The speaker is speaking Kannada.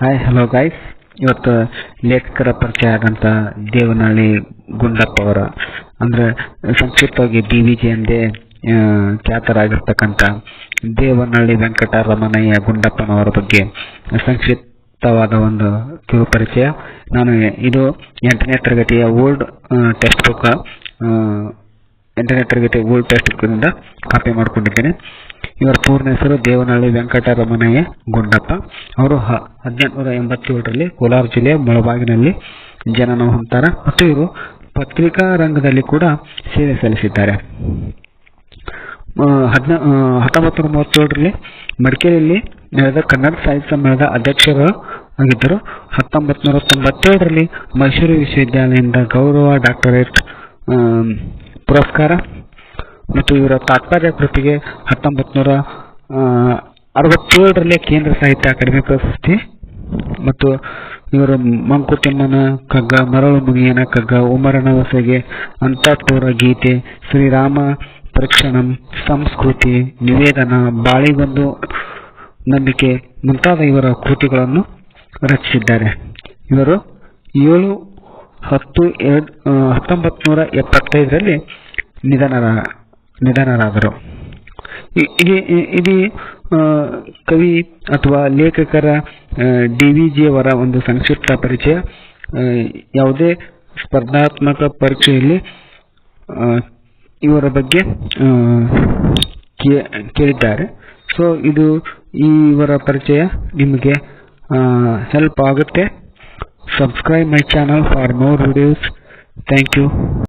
ಹಾಯ್ ಹಲೋ ಗೈಸ್ ಇವತ್ತು ಲೇಖಕರ ಪರಿಚಯ ಆದಂಥ ದೇವನಹಳ್ಳಿ ಗುಂಡಪ್ಪ ಅವರ. ಅಂದರೆ ಸಂಕ್ಷಿಪ್ತವಾಗಿ ಬಿ ವಿ ಜಿ ಎಂದೇ ಖ್ಯಾತರಾಗಿರ್ತಕ್ಕಂಥ ದೇವನಹಳ್ಳಿ ವೆಂಕಟರಮಣಯ್ಯ ಗುಂಡಪ್ಪನವರ ಬಗ್ಗೆ ಸಂಕ್ಷಿಪ್ತವಾದ ಒಂದು ಕಿರು ಪರಿಚಯ. ನಾನು ಇದು ಎಂಟನೇ ತರಗತಿಯ ಓಲ್ಡ್ ಟೆಕ್ಸ್ಟ್ ಬುಕ್ ಎಂಟನೇ ತರಗತಿಯ ಓಲ್ಡ್ ಟೆಕ್ಸ್ಟ್ ಬುಕ್ನಿಂದ ಕಾಪಿ ಮಾಡಿಕೊಂಡಿದ್ದೇನೆ. ಇವರ ಪೂರ್ಣ ಹೆಸರು ದೇವನಹಳ್ಳಿ ವೆಂಕಟರಮಣಯ್ಯ ಗುಂಡಪ್ಪ ಅವರು ಹ- ಹದಿನೆಂಟುನೂರ ಎಂಬತ್ತೇಳರಲ್ಲಿ ಕೋಲಾರ ಜಿಲ್ಲೆಯ ಮುಳಬಾಗಿನಲ್ಲಿ ಜನನ ಹೊಂದ್ತಾರೆ ಮತ್ತು ಇವರು ಪತ್ರಿಕಾ ರಂಗದಲ್ಲಿ ಕೂಡ ಸೇವೆ ಸಲ್ಲಿಸಿದ್ದಾರೆ. ಹದಿನ ಹತ್ತೊಂಬತ್ತು ನೂರ ಮೂವತ್ತೇಳರಲ್ಲಿ ಮಡಿಕೇರಿಯಲ್ಲಿ ನಡೆದ ಕನ್ನಡ ಸಾಹಿತ್ಯ ಸಮ್ಮೇಳನದ ಅಧ್ಯಕ್ಷರು ಆಗಿದ್ದರು. ಹತ್ತೊಂಬತ್ತು ನೂರ ತೊಂಬತ್ತೇಳರಲ್ಲಿ ಮೈಸೂರು ವಿಶ್ವವಿದ್ಯಾಲಯದಿಂದ ಗೌರವ ಡಾಕ್ಟರೇಟ್ ಪುರಸ್ಕಾರ ಮತ್ತು ಇವರ ತಾತ್ಪರ್ಯ ಕೃತಿಗೆ ಹತ್ತೊಂಬತ್ತು ನೂರ ಅರವತ್ತೇಳರಲ್ಲಿ ಕೇಂದ್ರ ಸಾಹಿತ್ಯ ಅಕಾಡೆಮಿ ಪ್ರಶಸ್ತಿ ಮತ್ತು ಇವರು ಮಂಕುತಿಮ್ಮನ ಕಗ್ಗ ಮರಳು ಮುನಿಯನ ಕಗ್ಗ, ಉಮರನ ಹೊಸಗೆ ಅಂತಃಪುರ ಗೀತೆ, ಶ್ರೀರಾಮ ಪರೀಕ್ಷಣಂ, ಸಂಸ್ಕೃತಿ, ನಿವೇದನ, ಬಾಳಿಗೊಂದು ನಂಬಿಕೆ ಮುಂತಾದ ಇವರ ಕೃತಿಗಳನ್ನು ರಚಿಸಿದ್ದಾರೆ. ಇವರು ಏಳು, ಹತ್ತು, ಎರಡು ಹತ್ತೊಂಬತ್ತು ನೂರ ಎಪ್ಪತ್ತೈದರಲ್ಲಿ ನಿಧನರ ನಿಧನರಾದರು. ಇದಿ- ಕವಿ ಅಥವಾ ಲೇಖಕರ ಡಿ ವಿ ಜಿ ಅವರ ಒಂದು ಸಂಕ್ಷಿಪ್ತ ಪರಿಚಯ ಯಾವುದೇ ಸ್ಪರ್ಧಾತ್ಮಕ ಪರೀಕ್ಷೆಯಲ್ಲಿ ಇವರ ಬಗ್ಗೆ ಕೇಳಿದ್ದಾರೆ. ಸೊ, ಇದು ಇವರ ಪರಿಚಯ ನಿಮಗೆ ಹೆಲ್ಪ್ ಆಗುತ್ತೆ. Subscribe my channel for more videos thank you